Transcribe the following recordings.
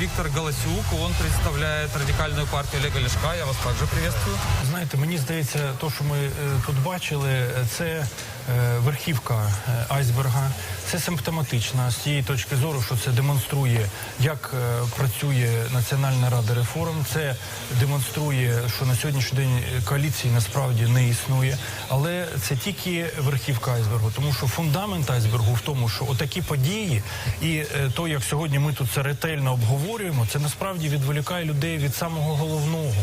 Виктор Голосюк. Он представляет радикальную партию Олега Лешка. Я вас также приветствую. Знаєте, мені здається, то, що ми е, тут бачили, е, це е, верхівка айсберга. Це симптоматично з тієї точки зору, що це демонструє, як працює Національна рада реформ. Це демонструє, що на сьогоднішній день коаліції насправді не існує. Але це тільки верхівка айсбергу, тому що фундамент айсбергу в тому, що отакі події, і то, як сьогодні ми тут це ретельно обговорюємо, це насправді відволікає людей від самого головного.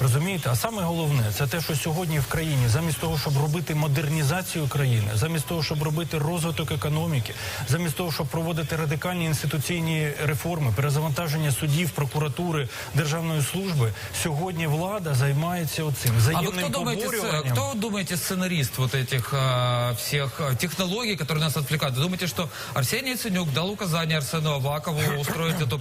Розумієте, а саме головне це те, що сьогодні в країні, замість того, щоб робити модернізацію країни, замість того, щоб робити розвиток економіки, замість того, щоб проводити радикальні інституційні реформи, перезавантаження судів, прокуратури, державної служби, сьогодні влада займається оцим А вы взаємним кто думаете, с- поборюванням. кто думаете сценарист вот этих а, всех а, технологий, которые нас отвлекают? Вы думаете, что Арсений Яценюк дал указание Арсену Авакову устроить эту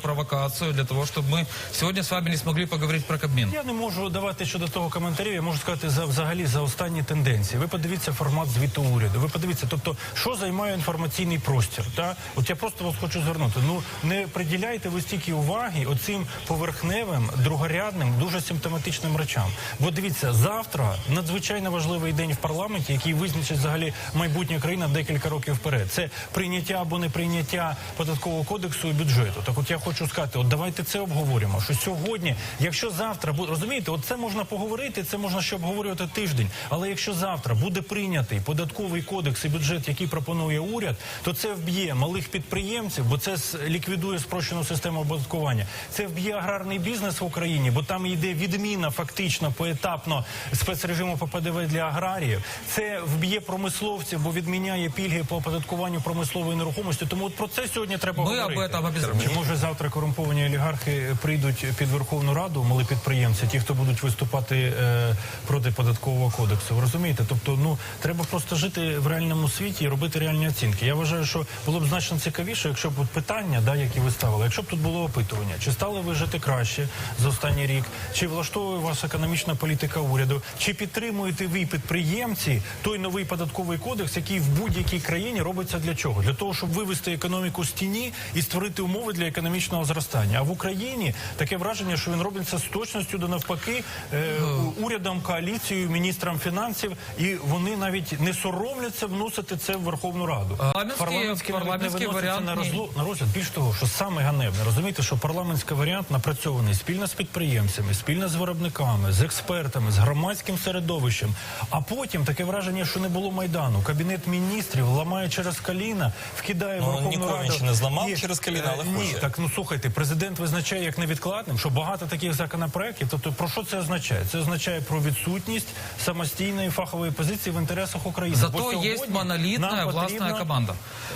Провокацию для того, чтобы мы сегодня с вами не смогли поговорить про Кабмин? Я не можу давати щодо того коментарів. Я можу сказати за взагалі за останні тенденції. Ви подивіться формат звіту уряду. Ви подивіться, тобто, що займає інформаційний простір. Та от я просто вас хочу звернути. Ну не приділяйте ви стільки уваги оцим поверхневим, другорядним, дуже симптоматичним речам. Бо дивіться, завтра надзвичайно важливий день в парламенті, який визначить взагалі майбутнє країни декілька років вперед. Це прийняття або не прийняття податкового кодексу і бюджету. Так, от я хочу сказати, от давайте це обговоримо. Що сьогодні, якщо завтра буде розумієте, от це можна поговорити, це можна ще обговорювати тиждень. Але якщо завтра буде прийнятий податковий кодекс і бюджет, який пропонує уряд, то це вб'є малих підприємців, бо це ліквідує спрощену систему оподаткування. Це вб'є аграрний бізнес в Україні, бо там йде відміна фактично поетапно спецрежиму по ПДВ для аграріїв. Це вб'є промисловців, бо відміняє пільги по оподаткуванню промислової нерухомості. Тому от про це сьогодні треба Ми говорити. об этом обов'язково. Чи може завтра корумповані олігархи прийдуть під Верховну Раду, мали підприємці, ті, хто будуть виступати е, проти податкового кодексу? Ви розумієте? Тобто, ну треба просто жити в реальному світі і робити реальні оцінки. Я вважаю, що було б значно цікавіше, якщо б питання, да, які ви ставили, якщо б тут було опитування, чи стали ви жити краще за останній рік, чи влаштовує вас економічна політика уряду, чи підтримуєте ви підприємці той новий податковий кодекс, який в будь-якій країні робиться для чого? Для того, щоб вивести економіку з тіні і створити умови для економічного зростання. А в Україні таке враження, що він робиться з точністю до навпаки е, урядом, коаліцією, міністром фінансів, і вони навіть не соромляться вносити це в Верховну Раду. Парламентський- парламентський не виноситься варіант на розло- на розгляд. Більш того, що саме ганебне, розумієте, що парламентський варіант напрацьований спільно з підприємцями, спільно з виробниками, з експертами, з громадським середовищем. А потім таке враження, що не було майдану. Кабінет міністрів ламає через коліна, вкидає в Ну, Верховну ніколи Раду. ще не зламав через коліна, але е, ні, хоче. так ну слухайте, президент визначає як невідкладним, що багато таких законопроєктів. Тобто, про що це означає? Це означає про відсутність самостійної фахової позиції в інтересах України. Зато є монолітна власна команда.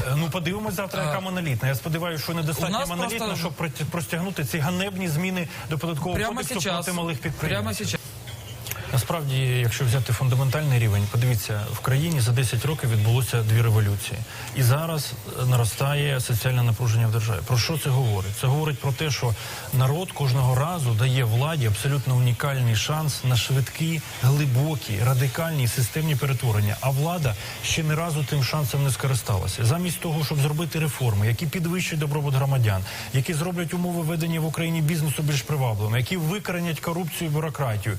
Е, Ну, подивимось завтра, яка монолітна. Я сподіваюся, що недостатньо монолітна, просто- щоб простягнути ці ганебні зміни до податкового Прямо кодексу сейчас. проти малих підприємств. Прямо сейчас. Насправді, якщо взяти фундаментальний рівень, подивіться, в країні за 10 років відбулося дві революції, і зараз е, наростає соціальне напруження в державі. Про що це говорить? Це говорить про те, що народ кожного разу дає владі абсолютно унікальний шанс на швидкі, глибокі, радикальні системні перетворення. А влада ще не разу тим шансом не скористалася. Замість того, щоб зробити реформи, які підвищують добробут громадян, які зроблять умови ведення в Україні бізнесу більш привабливими, які викоренять корупцію і бюрократію.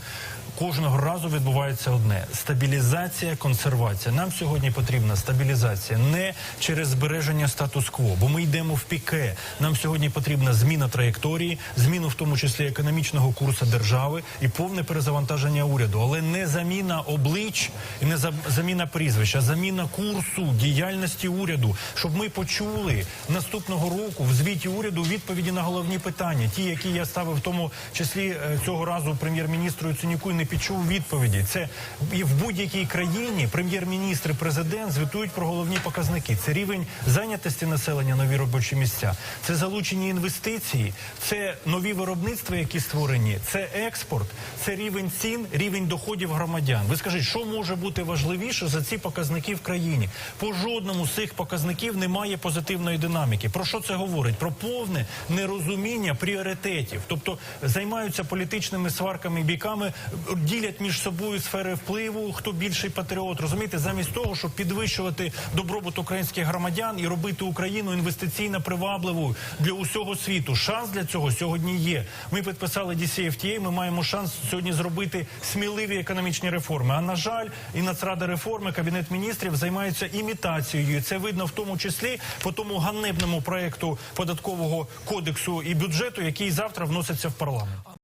Кожного разу відбувається одне: стабілізація, консервація. Нам сьогодні потрібна стабілізація не через збереження статус-кво, бо ми йдемо в піке. Нам сьогодні потрібна зміна траєкторії, зміну в тому числі економічного курсу держави і повне перезавантаження уряду, але не заміна облич і не заміна прізвища, а заміна курсу діяльності уряду, щоб ми почули наступного року в звіті уряду відповіді на головні питання, ті, які я ставив в тому числі е, цього разу прем'єр-міністру Яценюку і не почув відповіді. Це і в будь-якій країні прем'єр-міністр і президент звітують про головні показники. Це рівень зайнятості населення, нові робочі місця, це залучені інвестиції, це нові виробництва, які створені, це експорт, це рівень цін, рівень доходів громадян. Ви скажіть, що може бути важливіше за ці показники в країні? По жодному з цих показників немає позитивної динаміки. Про що це говорить? Про повне нерозуміння пріоритетів, тобто займаються політичними сварками біками, ділять ділять між собою сфери впливу, хто більший патріот. Розумієте, замість того, щоб підвищувати добробут українських громадян і робити Україну інвестиційно привабливою для усього світу. Шанс для цього сьогодні є. Ми підписали DCFTA, Ми маємо шанс сьогодні зробити сміливі економічні реформи. А на жаль, і Нацрада реформи кабінет міністрів займається імітацією. Це видно в тому числі по тому ганебному проекту податкового кодексу і бюджету, який завтра вноситься в парламент.